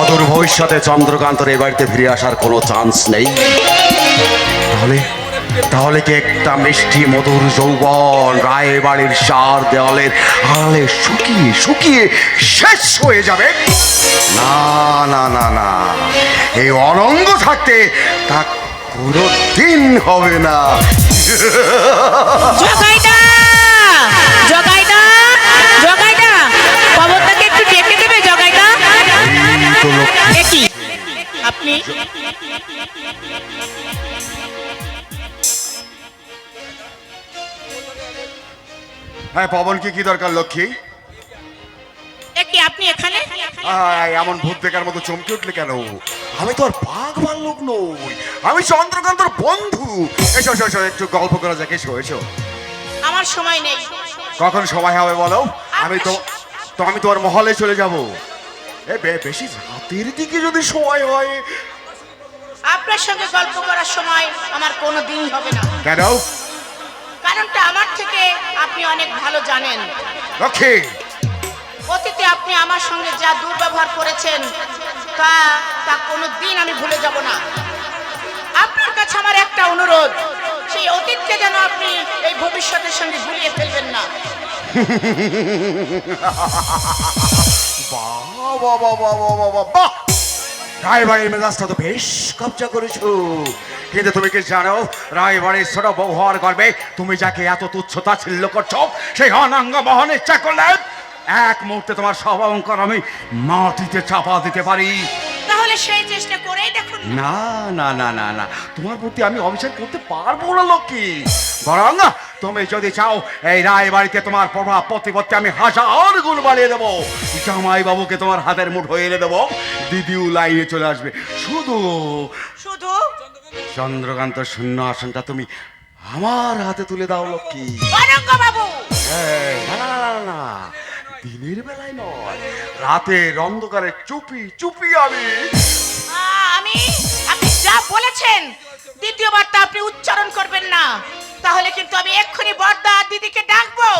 অদূর ভবিষ্যতে চন্দ্রকান্তর এ বাড়িতে ফিরে আসার কোনো চান্স নেই। তাহলে তাহলে কি একটা মিষ্টি, মধুর যৌবন রায় বাড়ির সার দেওয়ালের আড়ালে শুকিয়ে শুকিয়ে শেষ হয়ে যাবে? না না না না। এই অনঙ্গ থাকতে তা কোনো দিন হবে না। আপনি হ্যাঁ পবন কি কি দরকার লক্ষ্মী? আপনি এখানে? এমন ভূত দেখার মতো চমকে উঠলে কেন? আমি তো আর বাঘ ভাল্লুক নই। আমি চন্দ্রকান্তর বন্ধু। এসো এসো এসো একটু গল্প করা যাক এসো এসো। আমার সময় নেই। কখন সময় হবে বলো? আমি তো তো আমি তোমার মহলে চলে যাব। বেশি রাতের দিকে যদি সময় হয়। আপনার সঙ্গে গল্প করার সময় আমার কোনো দিন হবে না। কেন? কারণটা আমার থেকে আপনি অনেক ভালো জানেন। লক্ষ্মী অতীতে আপনি আমার সঙ্গে যা দুর্ব্যবহার করেছেন তা তা কোনো দিন আমি ভুলে যাব না। আপনার কাছে আমার একটা অনুরোধ সেই অতীতকে যেন আপনি এই ভবিষ্যতের সঙ্গে ভুলিয়ে ফেলবেন না। রায়বাড়ির মেজাজটা তো বেশ কবজা করেছ। কিন্তু তুমি কি জানো, রায়বাড়ির ছোট বউ হওয়ার গর্বে তুমি যাকে এত তুচ্ছতা ছিল্ল করছ, সেই অনাঙ্গ মহনের চাকর এক মুহূর্তে তোমার সব আমি মাটিতে চাপা দিতে পারি। তাহলে সেই চেষ্টা করেই দেখুন না। না না না না তোমার প্রতি আমি অভিষেক করতে পারব না লক্ষ্মী। বরং তুমি যদি চাও এই রায় বাড়িতে তোমার প্রভাব প্রতিপত্তি আমি হাজার গুণ বাড়িয়ে দেবো। জামাই বাবুকে তোমার হাতের মুঠো এনে দেবো। দিদিও লাইনে চলে আসবে। শুধু শুধু? চন্দ্রকান্ত শূন্য আসনটা তুমি আমার হাতে তুলে দাও লক্ষ্মী। বাবু না না না, না, না। দিনের বেলায় নয়, রাতের অন্ধকারে চুপি চুপি আমি। আমি, আপনি যা বলেছেন, দ্বিতীয়বার তা আপনি উচ্চারণ করবেন না। তাহলে কিন্তু আমি এক্ষুনি বর্দা দিদিকে ডাকবো।